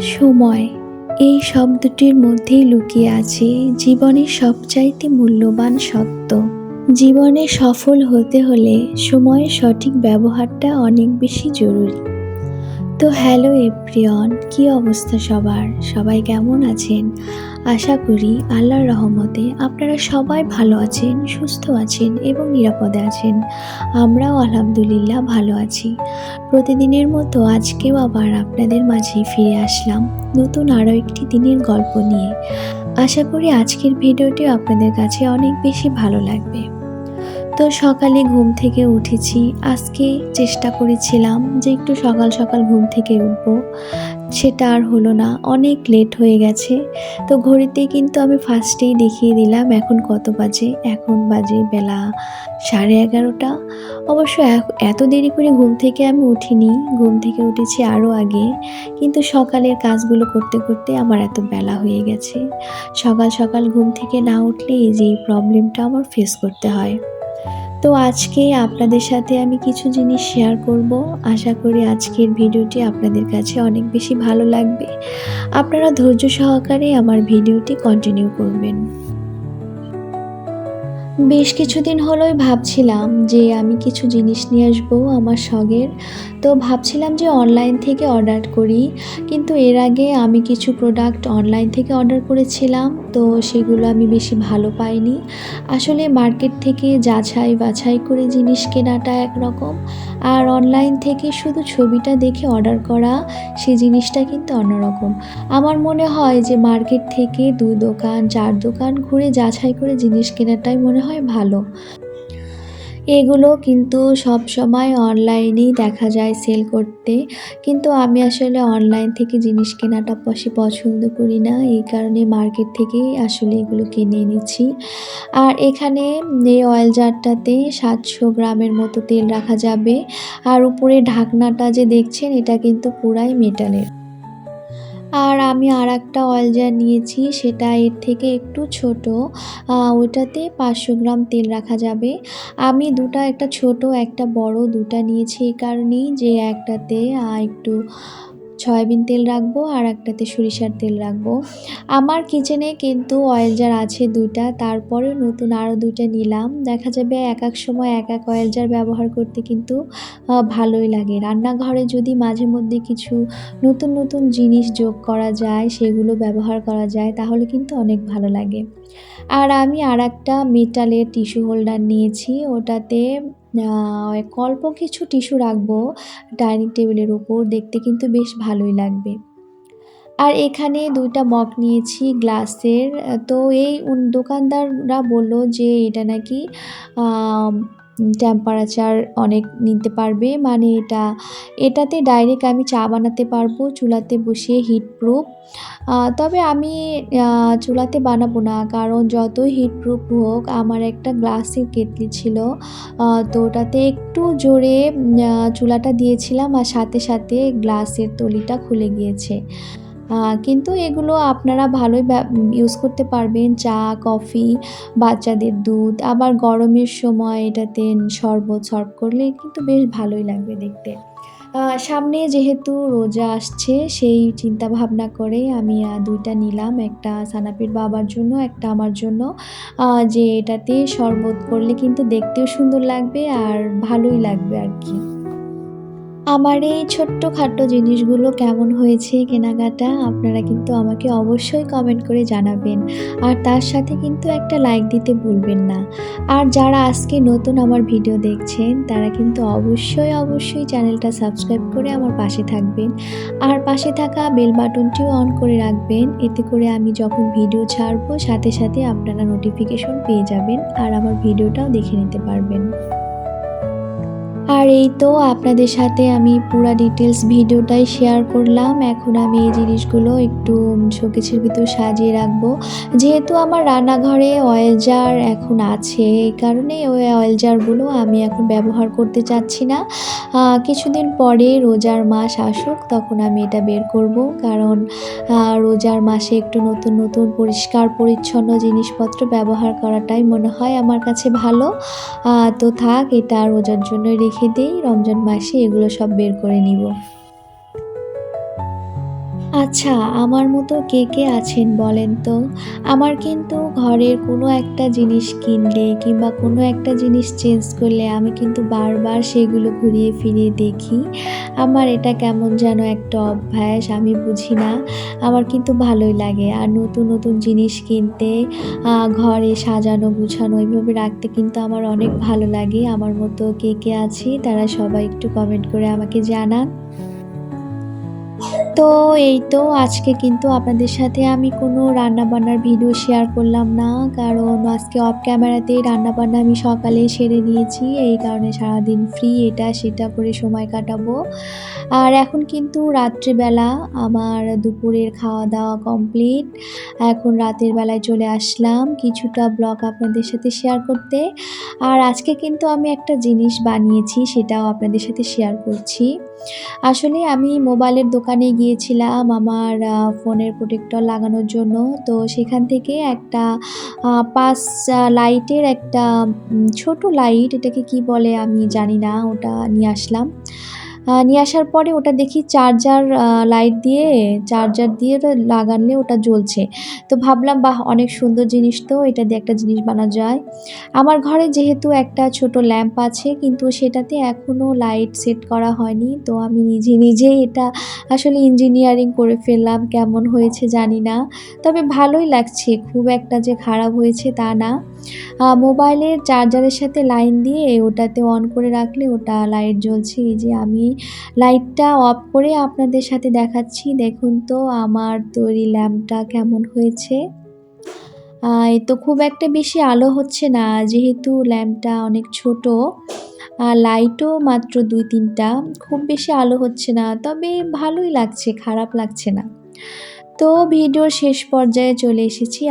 সময়। এই শব্দটির মধ্যেই লুকিয়ে আছে জীবনের সবচাইতে মূল্যবান সত্য জীবনে সফল হতে হলে সময়ের সঠিক ব্যবহারটা অনেক বেশি জরুরি। তো হ্যালো এপ্রিয়ন কি অবস্থা সবার? সবাই কেমন আছেন? আশা করি আল্লাহর রহমতে আপনারা সবাই ভালো আছেন, সুস্থ আছেন এবং নিরাপদে আছেন। আমরাও আলহামদুলিল্লাহ ভালো আছি। প্রতিদিনের মতো আজকেও আবার আপনাদের মাঝে ফিরে আসলাম নতুন আরও একটি দিনের গল্প নিয়ে। আশা করি আজকের ভিডিওটিও আপনাদের কাছে অনেক বেশি ভালো লাগবে। তো সকালে ঘুম থেকে উঠেছি। আজকে চেষ্টা করেছিলাম যে একটু সকাল সকাল ঘুম থেকে উঠবো। সেটা আর হলো না, অনেক লেট হয়ে গেছে। তো ঘড়িতে কিন্তু আমি ফার্স্টেই দেখিয়ে দিলাম, এখন কত বাজে? এখন বাজে বেলা সাড়ে এগারোটা। অবশ্য এত দেরি করে ঘুম থেকে আমি উঠিনি। ঘুম থেকে উঠেছি আরও আগে। কিন্তু সকালের কাজগুলো করতে করতে আমার এত বেলা হয়ে গেছে। সকাল সকাল ঘুম থেকে না উঠলে যে প্রবলেমটা আমার ফেস করতে হয়। তো আজকে আপনাদের সাথে আমি কিছু জিনিস শেয়ার করব। আশা করি আজকের ভিডিওটি আপনাদের কাছে অনেক বেশি ভালো লাগবে। আপনারা ধৈর্য সহকারে আমার ভিডিওটি কন্টিনিউ করবেন। বেশ কিছুদিন হলোই ভাবছিলাম যে আমি কিছু জিনিস নিয়ে আসব আমার শখের তো ভাবছিলাম যে অনলাইন থেকে অর্ডার করি, কিন্তু এর আগে আমি কিছু প্রোডাক্ট অনলাইন থেকে অর্ডার করেছিলাম, তো সেগুলো আমি বেশি ভালো পাইনি। আসলে মার্কেট থেকে যাচাই বাছাই করে জিনিস কেনাটা একরকম, আর অনলাইন থেকে শুধু ছবিটা দেখে অর্ডার করা সেই জিনিসটা কিন্তু অন্যরকম। আমার মনে হয় যে মার্কেট থেকে দু দোকান, চার দোকান ঘুরে যাচাই করে জিনিস কেনাটাই মনে হয় ভালো। এগুলো কিন্তু সব সময় অনলাইনেই দেখা যায় সেল করতে। কিন্তু আমি আসলে অনলাইন থেকে জিনিস কেনাটা বেশি পছন্দ করি না। এই কারণে মার্কেট থেকেই আসলে এগুলো কিনে এনেছি। আর এখানে এই অয়েল জারটাতে সাতশো গ্রামের মতো তেল রাখা যাবে। আর উপরে ঢাকনাটা যে দেখছেন, এটা কিন্তু পুরাই মেটালের। আর আমি আর একটা অয়েল জার নিয়েছি, সেটা এর থেকে একটু ছোট। ওটাতে পাঁচশো গ্রাম তেল রাখা যাবে। আমি দুটা, একটা ছোট, একটা বড় দুটা নিয়েছি এই কারণেই যে একটাতে একটু সয়াবিন তেল রাখব আর একটাতে সরিষার তেল রাখব। আমার কিচেনে কিন্তু অয়েল জার আছে দুইটা তারপরে নতুন আরও দুইটা নিলাম। দেখা যাবে এক এক সময় এক এক অয়েল জার ব্যবহার করতে কিন্তু ভালোই লাগে। রান্নাঘরে যদি মাঝে মধ্যে কিছু নতুন নতুন জিনিস যোগ করা যায়, সেগুলো ব্যবহার করা যায়, তাহলে কিন্তু অনেক ভালো লাগে। আর আমি আর একটা মেটালের টিস্যু হোল্ডার নিয়েছি, ওটাতে অল্প কিছু টিস্যু রাখব ডাইনিং টেবিলের উপর, দেখতে কিন্তু বেশ ভালোই লাগবে। আর এখানে দুইটা মগ নিয়েছি গ্লাসের। তো এই দোকানদাররা বলল যে এটা নাকি টেম্পারেচার অনেক নিতে পারবে। মানে এটা, এটাতে ডাইরেক্ট আমি চা বানাতে পারব, চুলাতে বসিয়ে হিট প্রুফ তবে আমি চুলাতে বানাবো না, কারণ যতই হিট প্রুফ হোক, আমার একটা গ্লাসের কেটলি ছিল। তো ওটাতে একটু জোরে চুলাটা দিয়েছিলাম আর সাথে সাথে গ্লাসের তলিটা খুলে গিয়েছে। কিন্তু এগুলো আপনারা ভালোই ইউজ করতে পারবেন। চা, কফি, বাচ্চাদের দুধ, আবার গরমের সময় এটাতে শরবত সার্ভ করলে কিন্তু বেশ ভালোই লাগবে দেখতে। সামনে যেহেতু রোজা আসছে, সেই চিন্তা ভাবনা করে আমি দুইটা নিলাম। একটা সানাপির বাবার জন্য, একটা আমার জন্য। যে এটাতে শরবত করলে কিন্তু দেখতেও সুন্দর লাগবে আর ভালোই লাগবে আর কি। আমার এই ছোট্টখাট্ট জিনিসগুলো কেমন হয়েছে কেনাকাটা, আপনারা কিন্তু আমাকে অবশ্যই কমেন্ট করে জানাবেন। আর তার সাথে কিন্তু একটা লাইক দিতে ভুলবেন না। আর যারা আজকে নতুন আমার ভিডিও দেখছেন, তারা কিন্তু অবশ্যই অবশ্যই চ্যানেলটা সাবস্ক্রাইব করে আমার পাশে থাকবেন। আর পাশে থাকা বেল বাটনটিও অন করে রাখবেন। এতে করে আমি যখন ভিডিও ছাড়বো, সাথে সাথে আপনারা নোটিফিকেশন পেয়ে যাবেন আর আমার ভিডিওটাও দেখে নিতে পারবেন। আর এই তো আপনাদের সাথে আমি পুরো ডিটেলস ভিডিওটাই শেয়ার করলাম। এখন আমি এই জিনিসগুলো একটু শোকেসের ভিতর সাজিয়ে রাখব। যেহেতু আমার রান্নাঘরে অয়েল জার এখন আছে, এই কারণে ওই অয়েল জারগুলো আমি এখন ব্যবহার করতে চাচ্ছি না। কিছুদিন পরে রোজার মাস আসুক, তখন আমি এটা বের করব। কারণ রোজার মাসে একটু নতুন নতুন পরিষ্কার, পরিচ্ছন্ন জিনিসপত্র ব্যবহার করাটাই মনে হয় আমার কাছে ভালো। তো থাক, এটা রোজার জন্য রেখে দেই রমজান মাসে এগুলো সব বের করে নিব। আচ্ছা, আমার মতো কে, কে আছেন বলেন তো? আমার কিন্তু ঘরের কোনো একটা জিনিস কিনলে কিংবা কোনো একটা জিনিস চেঞ্জ করলে আমি কিন্তু বারবার সেগুলো ঘুরিয়ে ফিরিয়ে দেখি। আমার এটা কেমন যেন একটা অভ্যাস আমি বুঝি না। আমার কিন্তু ভালোই লাগে। আর নতুন, নতুন জিনিস কিনতে, ঘরে সাজানো গুছানো এভাবে রাখতে কিন্তু আমার অনেক ভালো লাগে। আমার মতো কে, কে আছে তারা সবাই একটু কমেন্ট করে আমাকে জানান। তো এই তো, আজকে কিন্তু আপনাদের সাথে আমি কোনো রান্নাবান্নার ভিডিও শেয়ার করলাম না। কারণ আজকে অফ ক্যামেরাতেই রান্নাবান্না আমি সকালেই সেরে নিয়েছি। এই কারণে সারাদিন ফ্রি এটা সেটা করে সময় কাটাবো। আর এখন কিন্তু রাত্রিবেলা আমার দুপুরের খাওয়া-দাওয়া কমপ্লিট। এখন রাতের বেলায় চলে আসলাম কিছুটা ব্লগ আপনাদের সাথে শেয়ার করতে। আর আজকে কিন্তু আমি একটা জিনিস বানিয়েছি, সেটাও আপনাদের সাথে শেয়ার করছি। আসলে আমি মোবাইলের দোকানে গিয়েছিলাম আমার ফোনের প্রোটেক্টর লাগানোর জন্য। তো সেখান থেকে একটা পাস লাইটের একটা ছোট লাইট এটাকে কি বলে আমি জানি না, ওটা নিয়ে আসলাম। নিয়ে আসার পরে ওটা দেখি চার্জার লাইট দিয়ে চার্জার দিয়ে লাগালে ওটা জ্বলছে। তো ভাবলাম বাহ! অনেক সুন্দর জিনিস তো এটা দিয়ে একটা জিনিস বানা যায়। আমার ঘরে যেহেতু একটা ছোট ল্যাম্প আছে কিন্তু সেটাতে এখনও লাইট সেট করা হয়নি। তো আমি নিজে, নিজেই এটা আসলে ইঞ্জিনিয়ারিং করে ফেললাম। কেমন হয়েছে জানি না। তবে ভালোই লাগছে। খুব একটা যে খারাপ হয়েছে তা না। মোবাইলের চার্জারের সাথে লাইন দিয়ে ওটাতে অন করে রাখলে ওটা লাইট জ্বলছে। এই যে আমি লাইটটা অফ করে আপনাদের সাথে দেখাচ্ছি। দেখুন তো আমার তৈরি ল্যাম্পটা কেমন হয়েছে। তো খুব একটা বেশি আলো হচ্ছে না যেহেতু ল্যাম্পটা অনেক ছোট। লাইটও মাত্র দুই তিনটা খুব বেশি আলো হচ্ছে না। তবে ভালোই লাগছে, খারাপ লাগছে না। তো ভিডিওর শেষ পর্যায়ে চলে এসেছি।